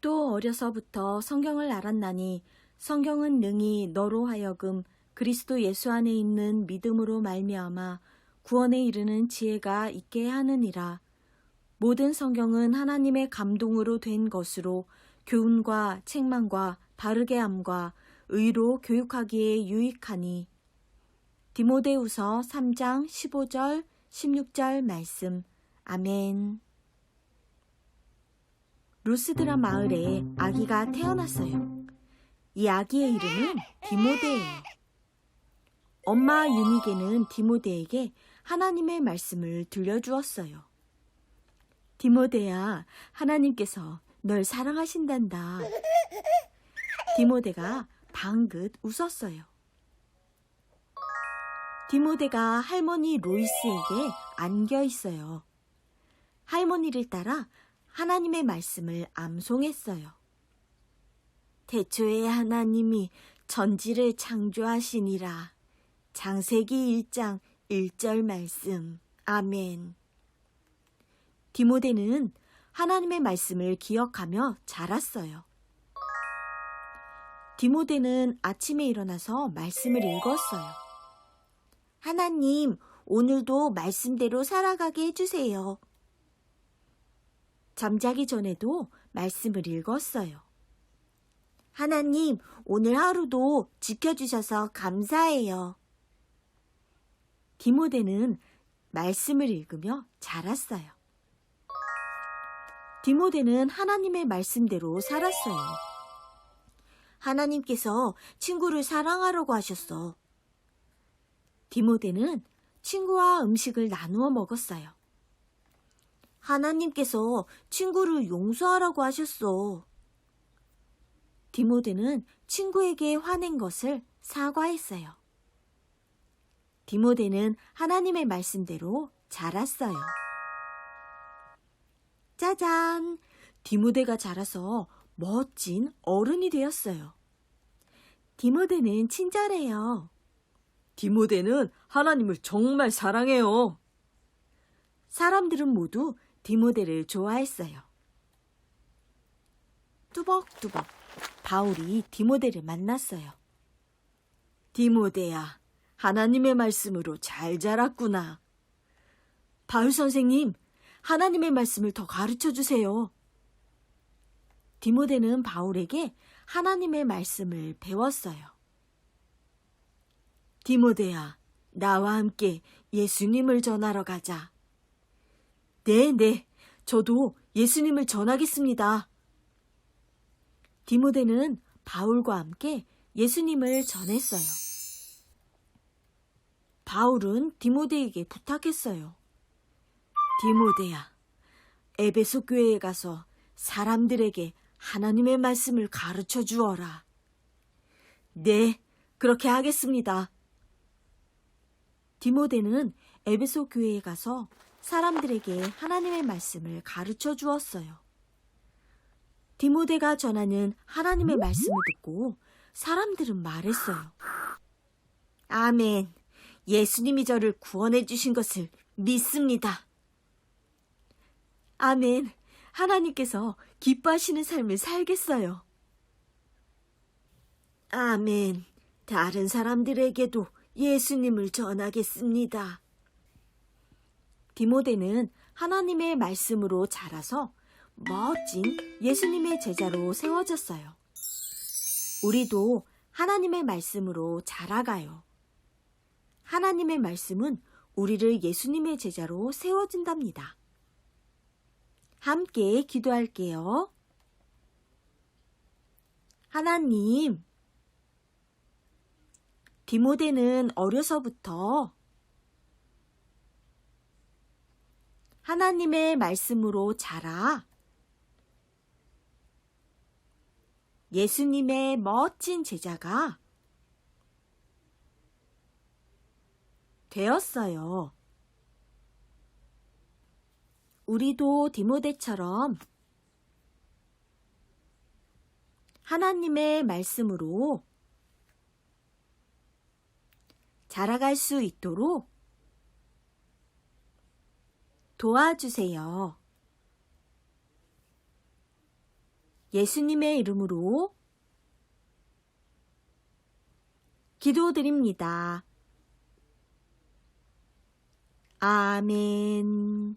또 어려서부터 성경을 알았나니 성경은 능히 너로 하여금 그리스도 예수 안에 있는 믿음으로 말미암아 구원에 이르는 지혜가 있게 하느니라. 모든 성경은 하나님의 감동으로 된 것으로 교훈과 책망과 바르게 함과 의로 교육하기에 유익하니. 디모데후서 3장 15절 16절 말씀. 아멘. 루스드라 마을에 아기가 태어났어요. 이 아기의 이름은 디모데예요. 엄마 유니게는 디모데에게 하나님의 말씀을 들려주었어요. 디모데야, 하나님께서 널 사랑하신단다. 디모데가 방긋 웃었어요. 디모데가 할머니 로이스에게 안겨 있어요. 할머니를 따라 하나님의 말씀을 암송했어요. 태초에 하나님이 전지를 창조하시니라. 장세기 1장 1절 말씀. 아멘. 디모데는 하나님의 말씀을 기억하며 자랐어요. 디모데는 아침에 일어나서 말씀을 읽었어요. 하나님, 오늘도 말씀대로 살아가게 해주세요. 잠자기 전에도 말씀을 읽었어요. 하나님, 오늘 하루도 지켜주셔서 감사해요. 디모데는 말씀을 읽으며 자랐어요. 디모데는 하나님의 말씀대로 살았어요. 하나님께서 친구를 사랑하라고 하셨어. 디모데는 친구와 음식을 나누어 먹었어요. 하나님께서 친구를 용서하라고 하셨어. 디모데는 친구에게 화낸 것을 사과했어요. 디모데는 하나님의 말씀대로 자랐어요. 짜잔! 디모데가 자라서 멋진 어른이 되었어요. 디모데는 친절해요. 디모데는 하나님을 정말 사랑해요. 사람들은 모두 디모데를 좋아했어요. 뚜벅뚜벅 바울이 디모데를 만났어요. 디모데야, 하나님의 말씀으로 잘 자랐구나. 바울 선생님, 하나님의 말씀을 더 가르쳐 주세요. 디모데는 바울에게 하나님의 말씀을 배웠어요. 디모데야, 나와 함께 예수님을 전하러 가자. 네, 네. 저도 예수님을 전하겠습니다. 디모데는 바울과 함께 예수님을 전했어요. 바울은 디모데에게 부탁했어요. 디모데야, 에베소 교회에 가서 사람들에게 하나님의 말씀을 가르쳐 주어라. 네, 그렇게 하겠습니다. 디모데는 에베소 교회에 가서 사람들에게 하나님의 말씀을 가르쳐 주었어요. 디모데가 전하는 하나님의 말씀을 듣고 사람들은 말했어요. 아멘. 예수님이 저를 구원해 주신 것을 믿습니다. 아멘. 하나님께서 기뻐하시는 삶을 살겠어요. 아멘. 다른 사람들에게도 예수님을 전하겠습니다. 디모데는 하나님의 말씀으로 자라서 멋진 예수님의 제자로 세워졌어요. 우리도 하나님의 말씀으로 자라가요. 하나님의 말씀은 우리를 예수님의 제자로 세워준답니다. 함께 기도할게요. 하나님, 디모데는 어려서부터 하나님의 말씀으로 자라 예수님의 멋진 제자가 되었어요. 우리도 디모데처럼 하나님의 말씀으로 자라갈 수 있도록 도와주세요. 예수님의 이름으로 기도드립니다. 아멘.